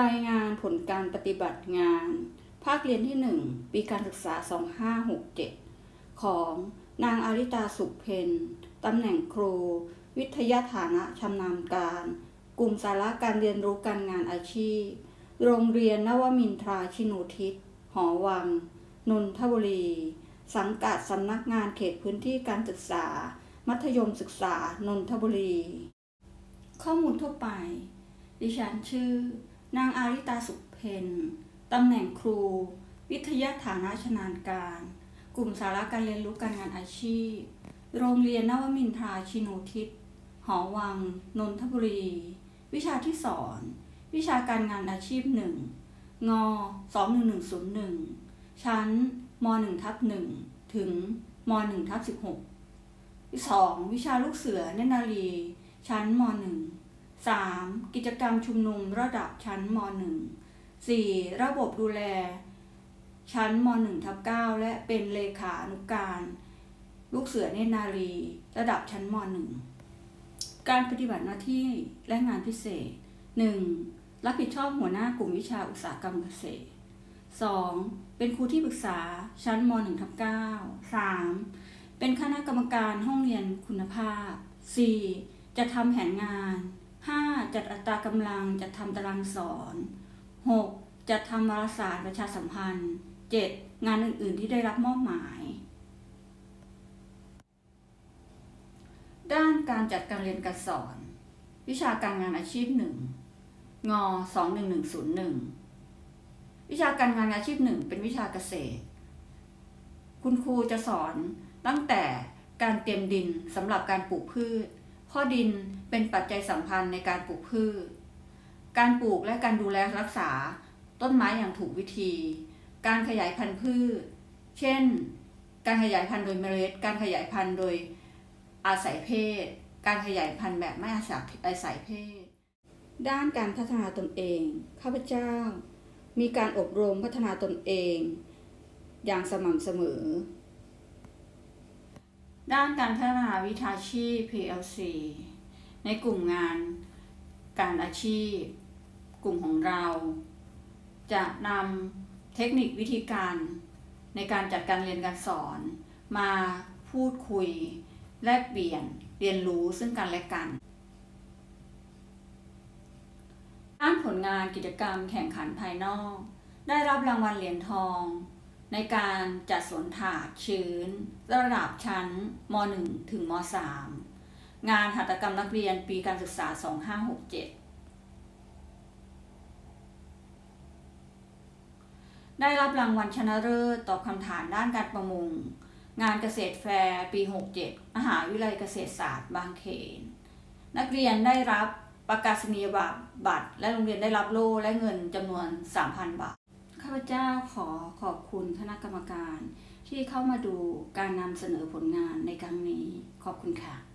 รายงานผลการปฏิบัติงาน ภาคเรียนที่ 1 ปีการศึกษา 2567 ของนางอาริตาสุขเพนตำแหน่งครู วิทยาฐานะชำนาญการ กลุ่มสาระการเรียนรู้การงานอาชีพ โรงเรียนนวมินทราชินูทิศ หอวัง นนทบุรี สังกัดสำนักงานเขตพื้นที่การศึกษา มัธยมศึกษานนทบุรี ข้อมูลทั่วไป ดิฉันชื่อ นางอาริตาสุขเพนตำแหน่งครู วิทยาฐานะชนาญการ กลุ่มสาระการเรียนรู้การงานอาชีพ โรงเรียนนวมินทราชินูทิศ หอวัง นนทบุรี วิชาที่สอน วิชาการงานอาชีพหนึ่งง21101 ชั้นม1ทับ1ถึงม1ทับ16 2. วิชาลูกเสือเนนารี ชั้นม .1 3. กิจกรรมชุมนุมระดับชั้นม .1 4. ระบบดูแล ชั้นม .1 ทับ9และเป็นเลขานุกการ ลูกเสือเนตรนารี ระดับชั้นม .1 การปฏิบัติหน้าที่และงานพิเศษ 1. รับผิดชอบหัวหน้ากลุ่มวิชาอุตสาหกรรมเกษตร 2. เป็นครูที่ปรึกษาชั้นม .1 ทับ9 3. เป็นคณะกรรมการห้องเรียนคุณภาพ 4. จะทำแผนงาน จัดอัตรากำลังจัดทำตารางสอน 6. จัดทำวารสารประชาสัมพันธ์ 7. งานอื่น ๆ ที่ได้รับมอบหมาย ด้านการจัดการเรียนการสอน วิชาการงานอาชีพ 1 ง 21101 วิชาการงานอาชีพ 1 เป็นวิชาเกษตร คุณครูจะสอนตั้งแต่การเตรียมดินสำหรับการปลูกพืช พ่อดินเป็นปัจจัยสำคัญในการปลูกพืช การปลูกและการดูแลรักษาต้นไม้อย่างถูกวิธี การขยายพันธุ์พืช เช่น การขยายพันธุ์โดยเมล็ด การขยายพันธุ์โดยอาศัยเพศ การขยายพันธุ์แบบไม่อาศัยอาศัยเพศ ด้านการพัฒนาตนเอง ข้าพเจ้า มีการอบรมพัฒนาตนเอง อย่างสม่ำเสมอ ด้านการพัฒนาวิชาชีพ PLC ในกลุ่มงานการอาชีพ กลุ่มของเรา จะนำเทคนิควิธีการในการจัดการเรียนการสอน มาพูดคุย แลกเปลี่ยนเรียนรู้ซึ่งกันและกัน ด้านผลงานกิจกรรมแข่งขันภายนอก ได้รับรางวัลเหรียญทอง ในการจัดสวนถาดชื้น ระดับชั้นม .1 ถึงม .3 งานหัตถกรรมนักเรียนปีการศึกษา 2567 ได้รับรางวัลชนะเลิศตอบคำถามด้านการประมง งานเกษตรแฟร์ปี 67 มหาวิทยาลัยเกษตรศาสตร์บางเขน นักเรียนได้รับประกาศนียบัตรและโรงเรียนได้รับโล่และเงินจำนวน 3,000 บาท พเจ้าขอขอบคุณคณะกรรมการ ที่เข้ามาดูการนำเสนอผลงานในครั้งนี้ ขอบคุณค่ะ